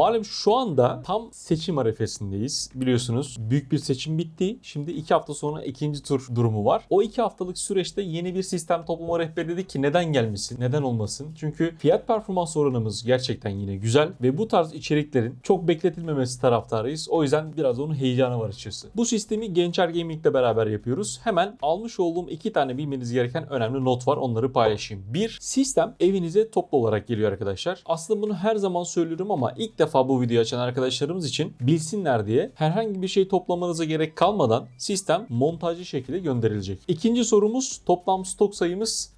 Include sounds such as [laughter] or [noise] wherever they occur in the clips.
Malum şu anda tam seçim arefesindeyiz. Biliyorsunuz büyük bir seçim bitti. Şimdi iki hafta sonra ikinci tur durumu var. O iki haftalık süreçte yeni bir sistem toplama rehberi dedik ki neden gelmesin, neden olmasın? Çünkü fiyat performans oranımız gerçekten yine güzel ve bu tarz içeriklerin çok bekletilmemesi taraftarıyız. O yüzden biraz onun heyecanı var açıkçası. Bu sistemi Gençer Gaming ile beraber yapıyoruz. Hemen almış olduğum iki tane bilmeniz gereken önemli not var. Onları paylaşayım. Bir, sistem evinize toplu olarak geliyor arkadaşlar. Aslında bunu her zaman söylüyorum ama ilk defa bu videoyu açan arkadaşlarımız için bilsinler diye herhangi bir şey toplamanıza gerek kalmadan sistem montajlı şekilde gönderilecek. İkinci sorumuz toplam stok sayımız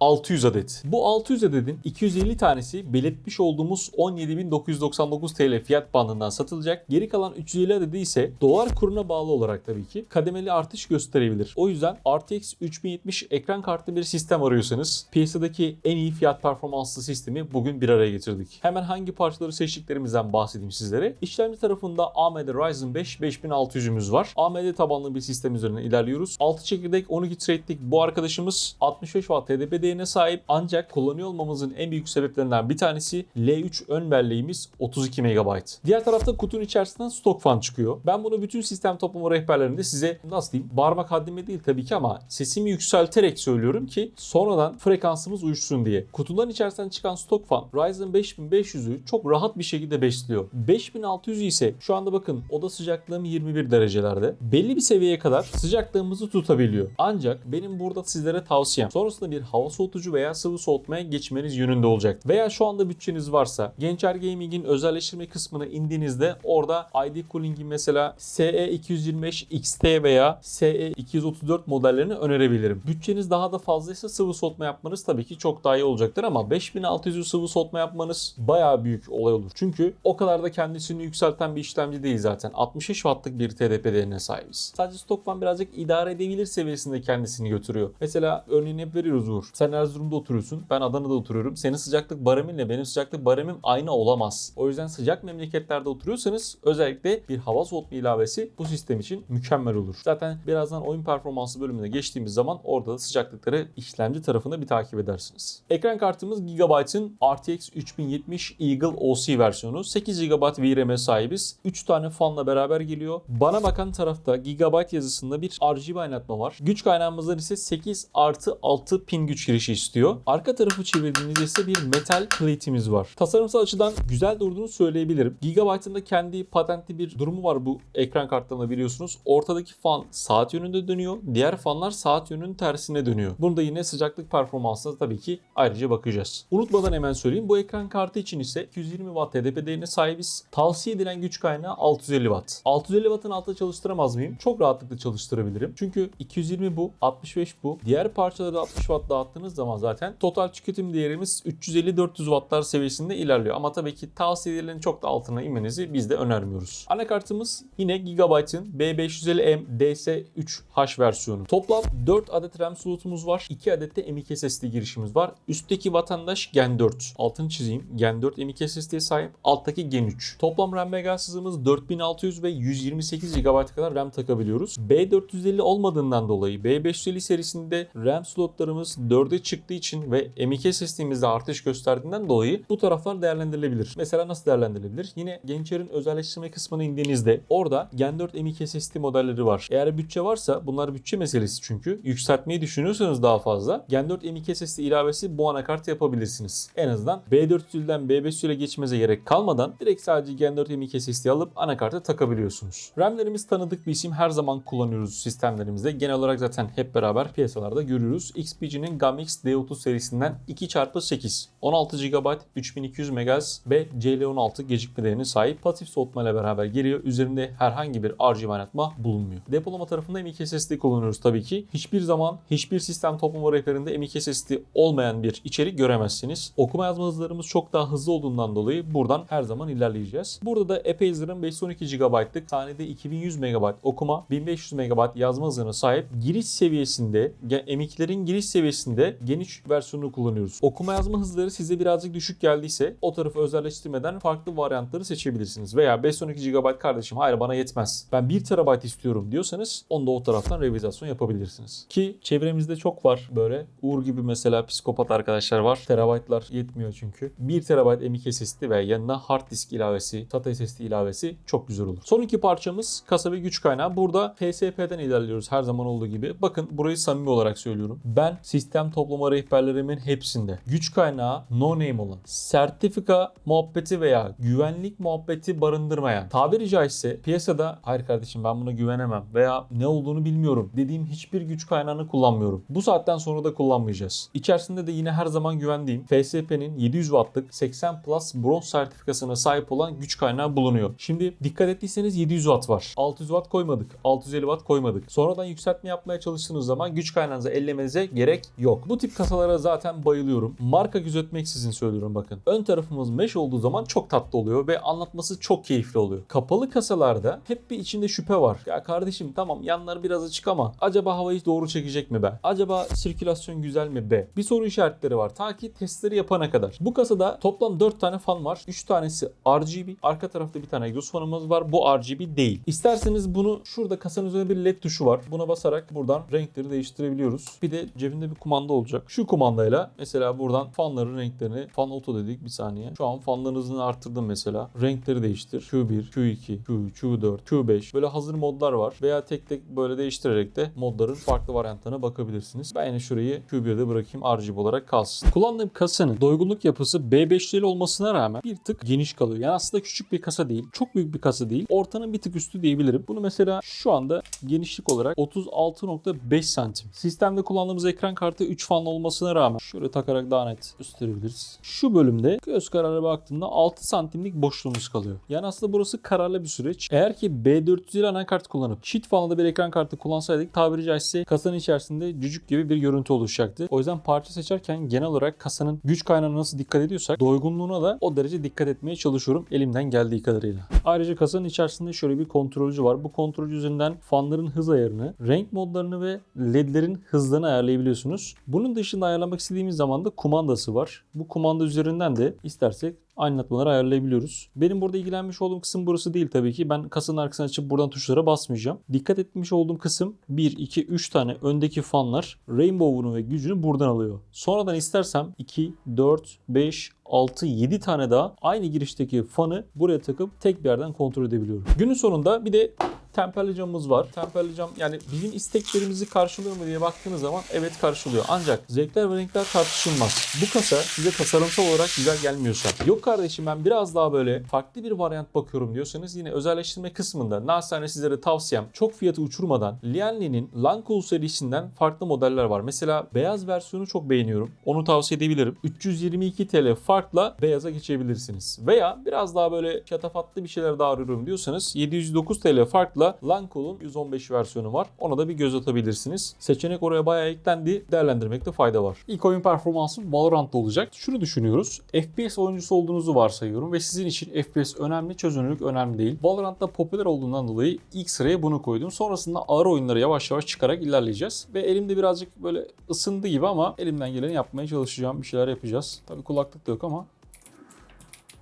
600 adet. Bu 600 adetin 250 tanesi belirtmiş olduğumuz 17.999 TL fiyat bandından satılacak. Geri kalan 350 adedi ise dolar kuruna bağlı olarak tabii ki kademeli artış gösterebilir. O yüzden RTX 3070 ekran kartlı bir sistem arıyorsanız piyasadaki en iyi fiyat performanslı sistemi bugün bir araya getirdik. Hemen hangi parçaları seçtiklerimizden bahsedeyim sizlere. İşlemci tarafında AMD Ryzen 5 5600'ümüz var. AMD tabanlı bir sistem üzerine ilerliyoruz. 6 çekirdek 12 threadlik bu arkadaşımız 65 Watt TDP değerine sahip ancak kullanıyor olmamızın en büyük sebeplerinden bir tanesi L3 ön belleğimiz 32 MB. Diğer tarafta kutunun içerisinden stok fan çıkıyor. Ben bunu bütün sistem toplama rehberlerinde size nasıl diyeyim parmak haddime değil tabii ki ama sesimi yükselterek söylüyorum ki sonradan frekansımız uyuşsun diye. Kutuların içerisinden çıkan stok fan Ryzen 5500'ü çok rahat bir şekilde besliyor. 5600 ise şu anda bakın oda sıcaklığım 21 derecelerde. Belli bir seviyeye kadar sıcaklığımızı tutabiliyor. Ancak benim burada sizlere tavsiyem sonrasında bir hava soğutucu veya sıvı soğutmaya geçmeniz yönünde olacak. Veya şu anda bütçeniz varsa Gençer Gaming'in özelleştirme kısmına indiğinizde orada ID Cooling'in mesela SE225 XT veya SE234 modellerini önerebilirim. Bütçeniz daha da fazlaysa sıvı soğutma yapmanız tabii ki çok daha iyi olacaktır ama 5600'ü sıvı soğutma yapmanız bayağı büyük olay olur. Çünkü o kadar da kendisini yükselten bir işlemci değil zaten. 65 wattlık bir TDP değerine sahibiz. Sadece Stockman birazcık idare edebilir seviyesinde kendisini götürüyor. Mesela örneğini hep veriyoruz Uğur. Sen Erzurum'da oturuyorsun. Ben Adana'da oturuyorum. Senin sıcaklık bareminle benim sıcaklık baremim aynı olamaz. O yüzden sıcak memleketlerde oturuyorsanız özellikle bir hava soğutma ilavesi bu sistem için mükemmel olur. Zaten birazdan oyun performansı bölümüne geçtiğimiz zaman orada da sıcaklıkları işlemci tarafında bir takip edersiniz. Ekran kartımız Gigabyte'ın RTX 3070 Eagle OC versiyonu. 8 GB VRAM'e sahibiz. 3 tane fanla beraber geliyor. Bana bakan tarafta Gigabyte yazısında bir RGB aydınlatma var. Güç kaynağımızdan ise 8 artı 6 pin güç girişi istiyor. Arka tarafı çevirdiğinizde ise bir metal plate'imiz var. Tasarımsal açıdan güzel durduğunu söyleyebilirim. Gigabyte'ın da kendi patentli bir durumu var bu ekran kartlarında biliyorsunuz. Ortadaki fan saat yönünde dönüyor. Diğer fanlar saat yönünün tersine dönüyor. Bunu da yine sıcaklık performansına tabii ki ayrıca bakacağız. Unutmadan hemen söyleyeyim. Bu ekran kartı için ise 220 Watt TDP değerine sahibiz. Tavsiye edilen güç kaynağı 650 Watt. 650 Watt'ın altında çalıştıramaz mıyım? Çok rahatlıkla çalıştırabilirim. Çünkü 220 bu, 65 bu. Diğer parçaları 60 Watt dağıttığınız zaman zaten total tüketim değerimiz 350-400 Wattlar seviyesinde ilerliyor. Ama tabii ki tavsiye edilenin çok da altına inmenizi biz de önermiyoruz. Anakartımız yine Gigabyte'ın B550M DS3H versiyonu. Toplam 4 adet RAM slotumuz var. 2 adet de M.2 SSD girişimiz var. Üstteki vatandaş Gen 4. Altını çizeyim. Gen 4 M.2 SSD'ye sahip. Alttaki Gen 3. Toplam RAM megahertz hızımız 4600 ve 128 GB kadar RAM takabiliyoruz. B450 olmadığından dolayı B550 serisinde RAM slotlarımız 4'e çıktığı için ve M.2 SSD'mizde artış gösterdiğinden dolayı bu taraflar değerlendirilebilir. Mesela nasıl değerlendirilebilir? Yine Gençer'in özelleştirme kısmına indiğinizde orada Gen 4 M.2 SSD modelleri var. Eğer bütçe varsa bunlar bütçe meselesi çünkü. Yükseltmeyi düşünüyorsanız daha fazla Gen 4 M.2 SSD ilavesi bu anakart yapabilirsiniz. En azından B400'den B500'e geçmenize gerek kalmadan direkt sadece Gen 4 M.2 SSD alıp anakarta takabiliyorsunuz. RAM'lerimiz tanıdık bir isim her zaman kullanıyoruz sistemlerimizde. Genel olarak zaten hep beraber piyasalarda görüyoruz. XPG'nin GAMX D30 serisinden 2x8 16 GB 3200 MHz ve CL16 gecikme sahip pasif soğutma ile beraber geliyor. Üzerinde herhangi bir RGB oynatma bulunmuyor. Depolama tarafında M.2 SSD kullanıyoruz tabii ki. Hiçbir zaman hiçbir sistem toplama rehberinde M.2 SSD olmayan bir içerik göremezsiniz. Okuma yazma hızlarımız çok daha hızlı olduğundan dolayı buradan her zaman ilerleyeceğiz. Burada da Epeyzer'ın 512 GB'lık saniyede 2100 MB okuma, 1500 MB yazma hızına sahip giriş seviyesinde M.2'lerin giriş seviyesinde de geniş versiyonunu kullanıyoruz. Okuma yazma hızları size birazcık düşük geldiyse o tarafı özelleştirmeden farklı varyantları seçebilirsiniz. Veya 512 GB kardeşim hayır bana yetmez. Ben 1 TB istiyorum diyorsanız onu da o taraftan revizasyon yapabilirsiniz. Ki çevremizde çok var böyle. Uğur gibi mesela psikopat arkadaşlar var. Terabaytlar yetmiyor çünkü. 1 TB M.2 SSD ve yanına hard disk ilavesi, SATA SSD ilavesi çok güzel olur. Son iki parçamız kasa ve güç kaynağı. Burada PSP'den ilerliyoruz her zaman olduğu gibi. Bakın burayı samimi olarak söylüyorum. Ben sistem toplama rehberlerimin hepsinde güç kaynağı no name olan, sertifika muhabbeti veya güvenlik muhabbeti barındırmayan, tabiri caizse piyasada hayır kardeşim ben buna güvenemem veya ne olduğunu bilmiyorum dediğim hiçbir güç kaynağını kullanmıyorum. Bu saatten sonra da kullanmayacağız. İçerisinde de yine her zaman güvendiğim FSP'nin 700 wattlık 80 Plus bronz sertifikasına sahip olan güç kaynağı bulunuyor. Şimdi dikkat ettiyseniz 700 watt var. 600 watt koymadık. 650 watt koymadık. Sonradan yükseltme yapmaya çalıştığınız zaman güç kaynağınızı ellemenize gerek yok. Bu tip kasalara zaten bayılıyorum. Marka gözetmeksizin söylüyorum bakın. Ön tarafımız mesh olduğu zaman çok tatlı oluyor ve anlatması çok keyifli oluyor. Kapalı kasalarda hep bir içinde şüphe var. Ya kardeşim tamam yanlar biraz açık ama acaba havayı doğru çekecek mi be? Acaba sirkülasyon güzel mi be? Bir soru işaretleri var. Ta ki testleri yapana kadar. Bu kasada toplam 4 tane fan var. 3 tanesi RGB. Arka tarafta bir tane egzoz fanımız var. Bu RGB değil. İsterseniz bunu şurada kasanın üzerinde bir led tuşu var. Buna basarak buradan renkleri değiştirebiliyoruz. Bir de cebinde bir kumanda olacak. Şu kumandayla mesela buradan fanların renklerini fan auto dedik bir saniye. Şu an fanların hızını arttırdım mesela. Renkleri değiştir. Q1, Q2, Q3, Q4, Q5 böyle hazır modlar var. Veya tek tek böyle değiştirerek de modların farklı varyantlarına bakabilirsiniz. Ben yine şurayı Q1'de bırakayım RGB olarak kalsın. Kullandığım kasanın doygunluk yapısı B5'li olmasına rağmen bir tık geniş kalıyor. Yani aslında küçük bir kasa değil. Çok büyük bir kasa değil. Ortanın bir tık üstü diyebilirim. Bunu mesela şu anda genişlik olarak 36.5 santim. Sistemde kullandığımız ekran kartı 3 fanlı olmasına rağmen şöyle takarak daha net gösterebiliriz. Şu bölümde göz kararı baktığımda 6 santimlik boşluğumuz kalıyor. Yani aslında burası kararlı bir süreç. Eğer ki B450 anakart kullanıp çift fanlı bir ekran kartı kullansaydık tabiri caizse kasanın içerisinde cücük gibi bir görüntü oluşacaktı. O yüzden parça seçerken genel olarak kasanın güç kaynağına nasıl dikkat ediyorsak doygunluğuna da o derece dikkat etmeye çalışıyorum elimden geldiği kadarıyla. Ayrıca kasanın içerisinde şöyle bir kontrolcü var. Bu kontrolcü üzerinden fanların hız ayarını, renk modlarını ve ledlerin hızlarını ayarlayabiliyorsunuz. Bunun dışında ayarlamak istediğimiz zaman da kumandası var. Bu kumanda üzerinden de istersek aydınlatmaları ayarlayabiliyoruz. Benim burada ilgilenmiş olduğum kısım burası değil tabii ki. Ben kasanın arkasını açıp buradan tuşlara basmayacağım. Dikkat etmiş olduğum kısım 1, 2, 3 tane öndeki fanlar Rainbow'unu ve gücünü buradan alıyor. Sonradan istersem 2, 4, 5, 6, 7 tane daha aynı girişteki fanı buraya takıp tek bir yerden kontrol edebiliyorum. Günün sonunda bir de temperli camımız var. Temperli cam yani bizim isteklerimizi karşılıyor mu diye baktığınız zaman evet karşılıyor. Ancak zevkler ve renkler tartışılmaz. Bu kasa size tasarımsal olarak güzel gelmiyorsa yok kardeşim ben biraz daha böyle farklı bir varyant bakıyorum diyorsanız yine özelleştirme kısmında naçizane sizlere tavsiyem çok fiyatı uçurmadan Lianli'nin Lancool serisinden farklı modeller var. Mesela beyaz versiyonu çok beğeniyorum. Onu tavsiye edebilirim. 322 TL farkla beyaza geçebilirsiniz. Veya biraz daha böyle şatafatlı bir şeyler daha arıyorum diyorsanız 709 TL farkla Lancool'un 115 versiyonu var. Ona da bir göz atabilirsiniz. Seçenek oraya bayağı eklendi. Değerlendirmekte fayda var. İlk oyun performansı Valorant'ta olacak. Şunu düşünüyoruz. FPS oyuncusu olduğunuzu varsayıyorum ve sizin için FPS önemli, çözünürlük önemli değil. Valorant'ta popüler olduğundan dolayı ilk sıraya bunu koydum. Sonrasında ağır oyunlara yavaş yavaş çıkarak ilerleyeceğiz. Ve elimde birazcık böyle ısındı gibi ama elimden geleni yapmaya çalışacağım. Bir şeyler yapacağız. Tabii kulaklık da yok ama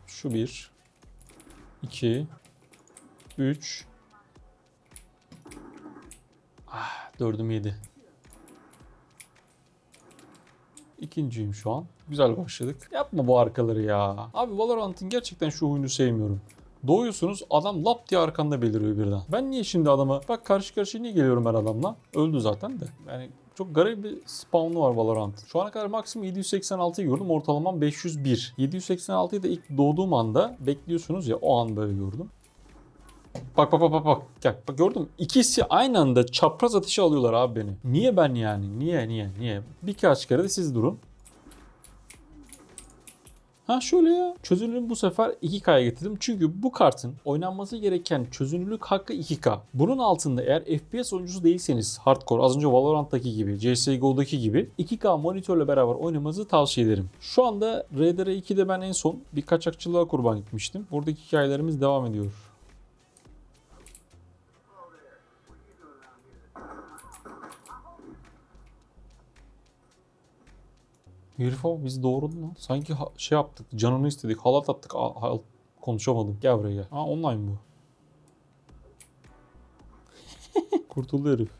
şu bir, iki, üç, ah, dördüm yedi. İkinciyim şu an. Güzel başladık. Yapma bu arkaları ya. Abi Valorant'ın gerçekten şu oyunu sevmiyorum. Doğuyorsunuz adam lap diye arkanda beliriyor birden. Ben niye şimdi adama bak karşı karşıya niye geliyorum ben adamla? Öldü zaten de. Yani çok garip bir spawn'u var Valorant. Şu ana kadar maksimum 786'yı gördüm. Ortalamam 501. 786'yı da ilk doğduğum anda bekliyorsunuz ya o an böyle gördüm. Bak bak bak bak bak. Bak gördün mü? İkisi aynı anda çapraz atışı alıyorlar abi beni. Niye ben yani? Niye niye niye? Birkaç kere de siz durun. Ha şöyle ya. Çözünürlüğü bu sefer 2K'ya getirdim. Çünkü bu kartın oynanması gereken çözünürlük hakkı 2K. Bunun altında eğer FPS oyuncusu değilseniz hardcore az önce Valorant'taki gibi, CSGO'daki gibi 2K monitörle beraber oynamanızı tavsiye ederim. Şu anda RDR2'de ben en son bir kaçakçılığa kurban gitmiştim. Buradaki hikayelerimiz devam ediyor. Herif abi bizi doğurdu lan. Sanki şey yaptık, canını istedik, halat attık. A- ha- konuşamadım. Gel buraya gel. Ha online bu. [laughs] Kurtuldu herif.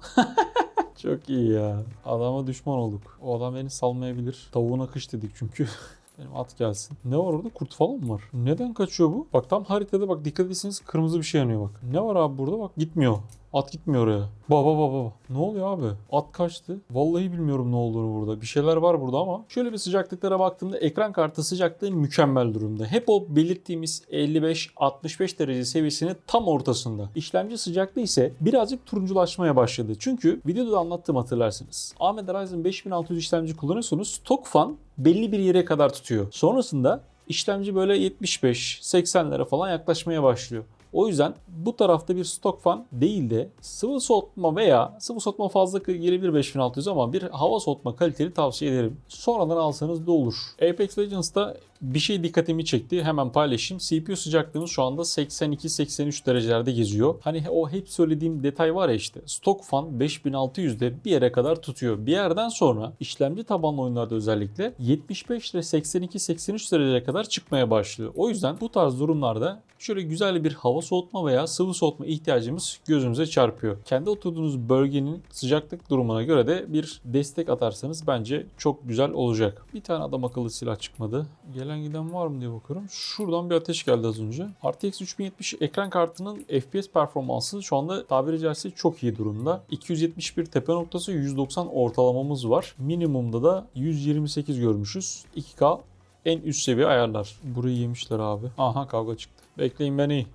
[laughs] Çok iyi ya. Adama düşman olduk. O adam beni salmayabilir. Tavuğuna kış dedik çünkü. [laughs] Benim at gelsin. Ne var orada? Kurt falan mı var? Neden kaçıyor bu? Bak tam haritada bak dikkat etseniz kırmızı bir şey yanıyor bak. Ne var abi burada? Bak gitmiyor. At gitmiyor oraya. Baba baba baba. Ne oluyor abi? At kaçtı. Vallahi bilmiyorum ne olduğunu burada. Bir şeyler var burada ama şöyle bir sıcaklıklara baktığımda ekran kartı sıcaklığı mükemmel durumda. Hep o belirttiğimiz 55-65 derece seviyesinin tam ortasında. İşlemci sıcaklığı ise birazcık turunculaşmaya başladı. Çünkü videoda da anlattım hatırlarsınız. AMD Ryzen 5600 işlemci kullanıyorsanız stok fan belli bir yere kadar tutuyor. Sonrasında işlemci böyle 75-80'lere falan yaklaşmaya başlıyor. O yüzden bu tarafta bir stok fan değil de sıvı soğutma veya sıvı soğutma fazla gelebilir 5600 ama bir hava soğutma kaliteli tavsiye ederim. Sonradan alsanız da olur. Apex Legends'ta bir şey dikkatimi çekti. Hemen paylaşayım. CPU sıcaklığımız şu anda 82-83 derecelerde geziyor. Hani o hep söylediğim detay var ya işte. Stok fan 5600'de bir yere kadar tutuyor. Bir yerden sonra işlemci tabanlı oyunlarda özellikle 75 ile 82-83 dereceye kadar çıkmaya başlıyor. O yüzden bu tarz durumlarda şöyle güzel bir hava soğutma veya sıvı soğutma ihtiyacımız gözümüze çarpıyor. Kendi oturduğunuz bölgenin sıcaklık durumuna göre de bir destek atarsanız bence çok güzel olacak. Bir tane adam akıllı silah çıkmadı. Gelen giden var mı diye bakıyorum. Şuradan bir ateş geldi az önce. RTX 3070 ekran kartının FPS performansı şu anda tabiri caizse çok iyi durumda. 271 tepe noktası 190 ortalamamız var. Minimumda da 128 görmüşüz. 2K en üst seviye ayarlar. Burayı yemişler abi. Aha kavga çıktı. Bekleyin beni.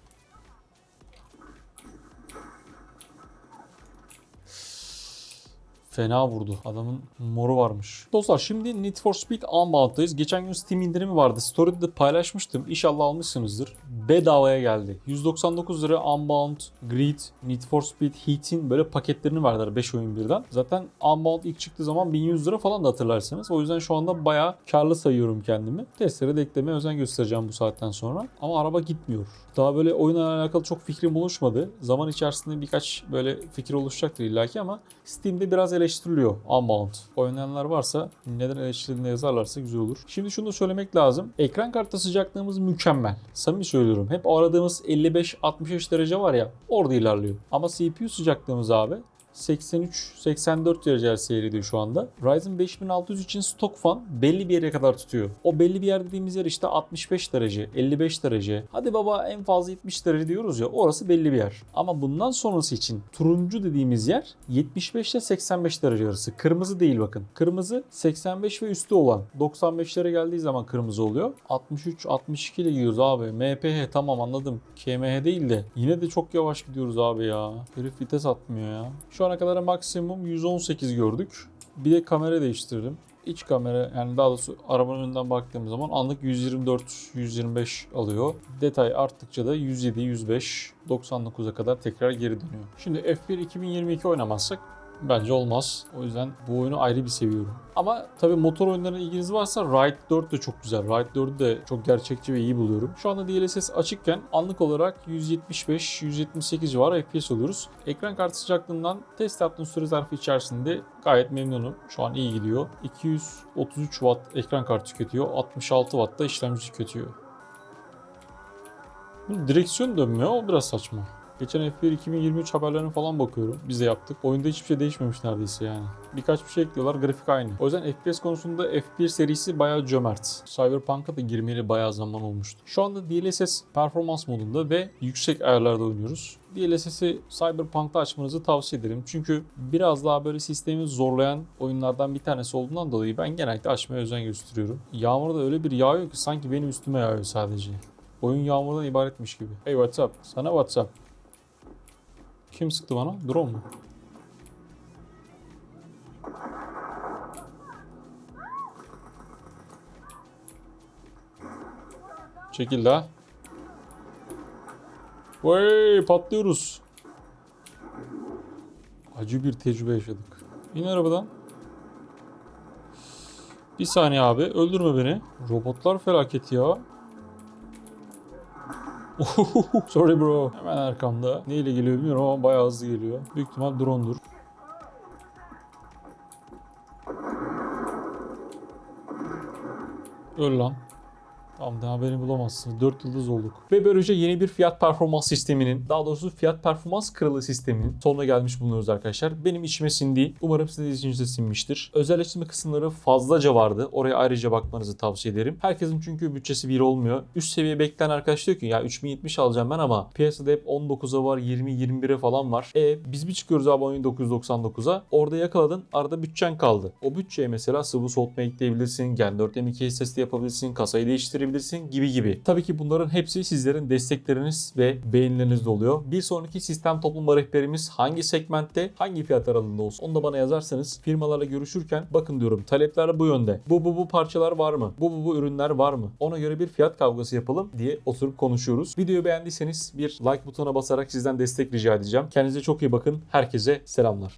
Fena vurdu. Adamın moru varmış. Dostlar şimdi Need for Speed Unbound'dayız. Geçen gün Steam indirimi vardı. Story'de de paylaşmıştım. İnşallah almışsınızdır. Bedavaya geldi. 199 lira Unbound, Grid, Need for Speed Heat'in böyle paketlerini verdiler 5 oyun birden. Zaten Unbound ilk çıktığı zaman 1100 lira falan da hatırlarsanız. O yüzden şu anda bayağı karlı sayıyorum kendimi. Testlere de eklemeye özen göstereceğim bu saatten sonra. Ama araba gitmiyor. Daha böyle oyunla alakalı çok fikrim oluşmadı. Zaman içerisinde birkaç böyle fikir oluşacaktır illaki ama Steam'de biraz eleştiriliyor Unbound. Oynayanlar varsa neden eleştirildiğini yazarlarsa güzel olur. Şimdi şunu da söylemek lazım. Ekran kartı sıcaklığımız mükemmel. Samimi söylüyorum. Hep aradığımız 55-65 derece var ya orada ilerliyor. Ama CPU sıcaklığımız abi 83-84 derece seyrediyor şu anda. Ryzen 5600 için stok fan belli bir yere kadar tutuyor. O belli bir yer dediğimiz yer işte 65 derece, 55 derece. Hadi baba en fazla 70 derece diyoruz ya orası belli bir yer. Ama bundan sonrası için turuncu dediğimiz yer 75 ile 85 derece arası. Kırmızı değil bakın. Kırmızı 85 ve üstü olan. 95'lere geldiği zaman kırmızı oluyor. 63-62 ile gidiyoruz abi. MPH tamam anladım. KMH değil de yine de çok yavaş gidiyoruz abi ya. Herif vites atmıyor ya. Şu ana kadar maksimum 118 gördük. Bir de kamera değiştirdim. İç kamera yani daha doğrusu arabanın önünden baktığımız zaman anlık 124-125 alıyor. Detay arttıkça da 107-105 99'a kadar tekrar geri dönüyor. Şimdi F1 2022 oynamazsak Bence olmaz. O yüzden bu oyunu ayrı bir seviyorum. Ama tabii motor oyunlarına ilginiz varsa Ride 4 de çok güzel. Ride 4'ü de çok gerçekçi ve iyi buluyorum. Şu anda DLSS açıkken anlık olarak 175-178 civarı FPS oluyoruz. Ekran kartı sıcaklığından test yaptığım süre zarfı içerisinde gayet memnunum. Şu an iyi gidiyor. 233 Watt ekran kartı tüketiyor. 66 Watt da işlemci tüketiyor. Bu direksiyon dönmüyor. O biraz saçma. Geçen F1 2023 haberlerine falan bakıyorum. Biz de yaptık. Oyunda hiçbir şey değişmemiş neredeyse yani. Birkaç bir şey ekliyorlar. Grafik aynı. O yüzden FPS konusunda F1 serisi bayağı cömert. Cyberpunk'a da girmeli bayağı zaman olmuştu. Şu anda DLSS performans modunda ve yüksek ayarlarda oynuyoruz. DLSS'i Cyberpunk'ta açmanızı tavsiye ederim. Çünkü biraz daha böyle sistemi zorlayan oyunlardan bir tanesi olduğundan dolayı ben genellikle açmaya özen gösteriyorum. Yağmur da öyle bir yağıyor ki sanki benim üstüme yağıyor sadece. Oyun yağmurdan ibaretmiş gibi. Hey what's up? Sana what's up? Kim sıktı bana? Drone mu? Çekil daha. Vay patlıyoruz. Acı bir tecrübe yaşadık. İn arabadan. Bir saniye abi öldürme beni. Robotlar felaket ya. Sorry bro. Hemen arkamda. Neyle geliyor bilmiyorum ama bayağı hızlı geliyor. Büyük ihtimal drone'dur. Öl lan. Tamam daha beni bulamazsınız. 4 yıldız olduk. Ve böylece yeni bir fiyat performans sisteminin, daha doğrusu fiyat performans kralı sisteminin sonuna gelmiş bulunuyoruz arkadaşlar. Benim içime sindi. Umarım sizin içinize sinmiştir. Özelleştirme kısımları fazlaca vardı. Oraya ayrıca bakmanızı tavsiye ederim. Herkesin çünkü bütçesi bir olmuyor. Üst seviye bekleyen arkadaş diyor ki ya 3070 alacağım ben ama piyasada hep 19'a var, 20-21'e falan var. E biz bir çıkıyoruz abi 1999'a. Orada yakaladın. Arada bütçen kaldı. O bütçeye mesela sıvı soğutma ekleyebilirsin. Gen 4 M2 SSD yapabilirsin. Kasayı değiştirebilirsin gibi gibi. Tabii ki bunların hepsi sizlerin destekleriniz ve beğenilerinizde oluyor. Bir sonraki sistem topluma rehberimiz hangi segmentte, hangi fiyat aralığında olsun onu da bana yazarsanız firmalarla görüşürken bakın diyorum talepler bu yönde. Bu bu bu parçalar var mı? Bu bu bu ürünler var mı? Ona göre bir fiyat kavgası yapalım diye oturup konuşuyoruz. Videoyu beğendiyseniz bir like butonuna basarak sizden destek rica edeceğim. Kendinize çok iyi bakın. Herkese selamlar.